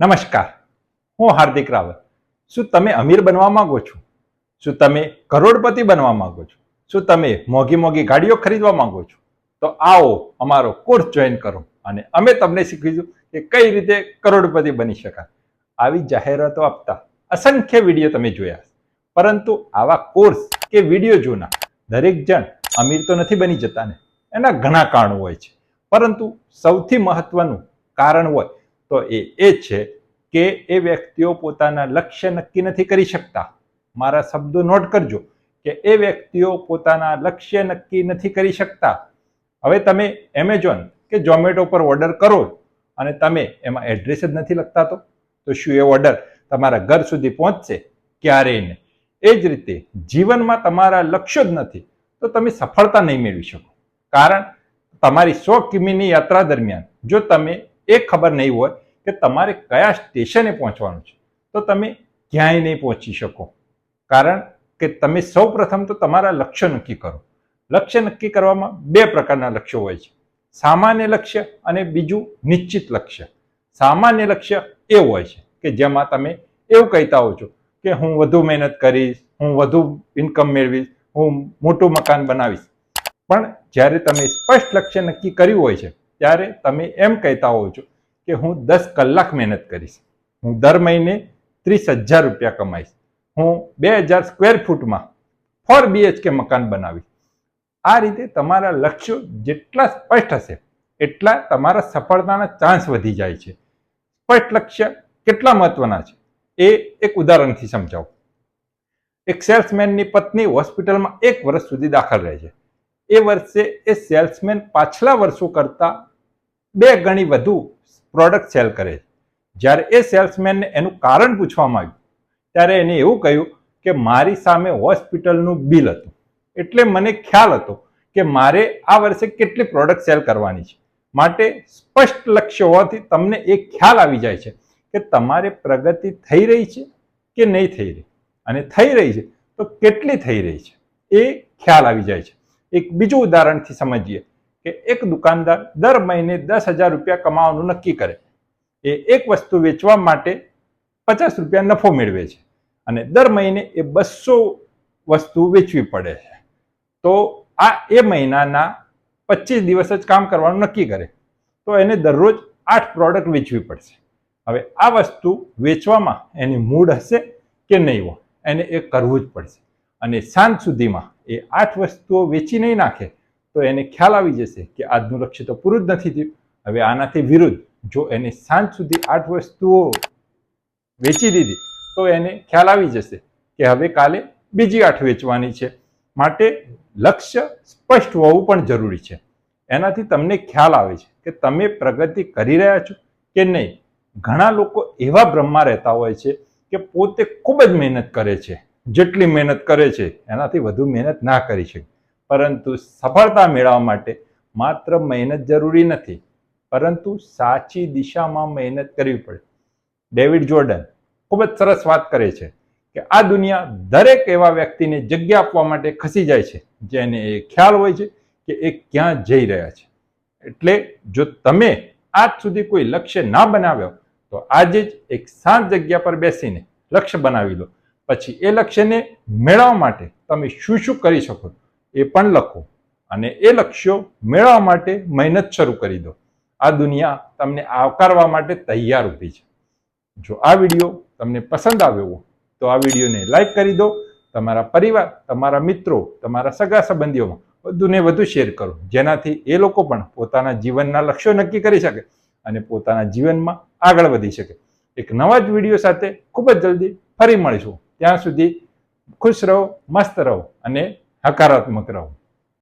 નમસ્કાર. હું હાર્દિક રાવત શું તમે અમીર બનવા માંગો છો? શું તમે કરોડપતિ બનવા માંગો છો? શું તમે મોંઘી મોંઘી ગાડીઓ ખરીદવા માંગો છો? તો આવો અમારો કોર્સ જોઈન કરો અને અમે તમને શીખવીશું કે કઈ રીતે કરોડપતિ બની શકાય. આવી જાહેરાતો આપતા અસંખ્ય વીડિયો તમે જોયા પરંતુ આવા કોર્સ કે વીડિયો જોના દરેક જણ અમીર તો નથી બની જતા ને. એના ઘણા કારણો હોય છે. પરંતુ સૌથી મહત્વનું કારણ હોય તો એ એ છે કે એ વ્યક્તિઓ પોતાના લક્ષ્ય નક્કી નથી કરી શકતા. મારા શબ્દો નોટ કરજો કે એ વ્યક્તિઓ પોતાના લક્ષ્ય નક્કી નથી કરી શકતા. હવે તમે એમેઝોન કે ઝોમેટો પર ઓર્ડર કરો અને તમે એમાં એડ્રેસ જ નથી લખતા તો. તો શું એ ઓર્ડર તમારા ઘર સુધી પહોંચશે? ક્યારેય નહીં એ જ રીતે જીવનમાં તમારા લક્ષ્યો જ નથી તો તમે સફળતા નહીં મેળવી શકો. કારણ તમારી સો કિમીની યાત્રા દરમિયાન જો તમે એ ખબર નહીં હોય કે તમારે કયા સ્ટેશને પહોંચવાનું છે? તો તમે ક્યાંય નહીં પહોંચી શકો. કારણ કે તમે સૌ પ્રથમ તો તમારા લક્ષ્ય નક્કી કરો. લક્ષ્ય નક્કી કરવામાં બે પ્રકારના લક્ષ્યો હોય છે. સામાન્ય લક્ષ્ય અને બીજું નિશ્ચિત લક્ષ્ય. સામાન્ય લક્ષ્ય એવું હોય છે કે જેમાં તમે એવું કહેતા હો છો કે હું વધુ મહેનત કરીશ, હું વધુ ઇન્કમ મેળવીશ, હું મોટું મકાન બનાવીશ. પણ જ્યારે તમે સ્પષ્ટ લક્ષ્ય નક્કી કર્યું હોય છે, ત્યારે તમે એમ કહેતા હોવ છો કે હું દસ કલાક મહેનત કરીશ. હું દર મહિને ત્રીસ હજાર રૂપિયા કમાઈશ. હું બે હજાર સ્ક્વેર ફૂટમાં ફોર બીએચકે મકાન બનાવીશ. આ રીતે તમારા લક્ષ્યો જેટલા સ્પષ્ટ હશે, એટલા તમારા સફળતાના ચાન્સ વધી જાય છે. સ્પષ્ટ લક્ષ્ય કેટલા મહત્વના છે? એ એક ઉદાહરણથી સમજાવું. એક સેલ્સમેનની પત્ની હોસ્પિટલમાં એક વર્ષ સુધી દાખલ રહે છે. એ વર્ષે એ સેલ્સમેન પાછલા વર્ષો કરતાં બે ગણી વધુ પ્રોડક્ટ સેલ કરે છે. જ્યારે એ સેલ્સમેનને એનું કારણ પૂછવામાં આવ્યું, ત્યારે એને એવું કહ્યું કે મારી સામે હોસ્પિટલનું બિલ હતું. એટલે મને ખ્યાલ હતો કે મારે આ વર્ષે કેટલી પ્રોડક્ટ સેલ કરવાની છે. માટે સ્પષ્ટ લક્ષ્ય હોવાથી તમને એ ખ્યાલ આવી જાય છે કે તમારે પ્રગતિ થઈ રહી છે કે નહીં થઈ રહી. અને થઈ રહી છે તો કેટલી થઈ રહી છે? એ ખ્યાલ આવી જાય છે. એક બીજું ઉદાહરણથી સમજીએ. કે એક દુકાનદાર દર મહિને દસ હજાર રૂપિયા કમાવાનું નક્કી કરે. એ એક વસ્તુ વેચવા માટે પચાસ રૂપિયા નફો મેળવે છે અને દર મહિને એ બસો વસ્તુ વેચવી પડે છે. તો આ એ મહિનાના પચીસ દિવસ જ કામ કરવાનું નક્કી કરે. તો એને દરરોજ આઠ પ્રોડક્ટ વેચવી પડશે. હવે આ વસ્તુ વેચવામાં એની મૂડ હશે કે નહીં હોય? એને એ કરવું જ પડશે. અને સાંજ સુધીમાં એ આઠ વસ્તુઓ વેચી નહીં નાખે. તો એને ખ્યાલ આવી જશે કે આજનું લક્ષ્ય તો પૂરું જ નથી થયું. હવે આનાથી વિરુદ્ધ જો એને સાંજ સુધી આઠ વસ્તુઓ વેચી દીધી, તો એને ખ્યાલ આવી જશે કે હવે કાલે બીજી આઠ વેચવાની છે. માટે લક્ષ્ય સ્પષ્ટ હોવું પણ જરૂરી છે. એનાથી તમને ખ્યાલ આવે છે કે તમે પ્રગતિ કરી રહ્યા છો કે નહીં. ઘણા લોકો એવા ભ્રમમાં રહેતા હોય છે કે પોતે ખૂબ જ મહેનત કરે છે. જેટલી મહેનત કરે છે, એનાથી વધુ મહેનત ના કરી શકે. પરંતુ સફળતા મેળવવા માટે માત્ર મહેનત જરૂરી નથી, પરંતુ સાચી દિશામાં મહેનત કરવી પડે. ડેવિડ જોર્ડન ખૂબ જ સરસ વાત કરે છે કે આ દુનિયા દરેક એવા વ્યક્તિને જગ્યા આપવા માટે ખસી જાય છે, જેને એ ખ્યાલ હોય છે કે એ ક્યાં જઈ રહ્યા છે. એટલે જો તમે આજ સુધી કોઈ લક્ષ્ય ના બનાવ્યો, તો આજે જ એક શાંત જગ્યા પર બેસીને લક્ષ્ય બનાવી લો. પછી એ લક્ષ્યને મેળવવા માટે તમે શું શું કરી શકો? એ પણ લખો અને એ લક્ષ્યો મેળવવા માટે મહેનત શરૂ કરી દો. આ દુનિયા તમને આવકારવા માટે તૈયાર ઊભી છે. જો આ વીડિયો તમને પસંદ આવ્યો તો આ વિડીયોને લાઈક કરી દો. તમારા પરિવાર, તમારા મિત્રો, તમારા સગા સંબંધીઓમાં વધુને વધુ શેર કરો. જેનાથી એ લોકો પણ પોતાના જીવનના લક્ષ્યો નક્કી કરી શકે અને પોતાના જીવનમાં આગળ વધી શકે. એક નવા જ વીડિયો સાથે ખૂબ જ જલ્દી ફરી મળીશું. ત્યાં સુધી ખુશ રહો, મસ્ત રહો અને હકારાત્મક રહો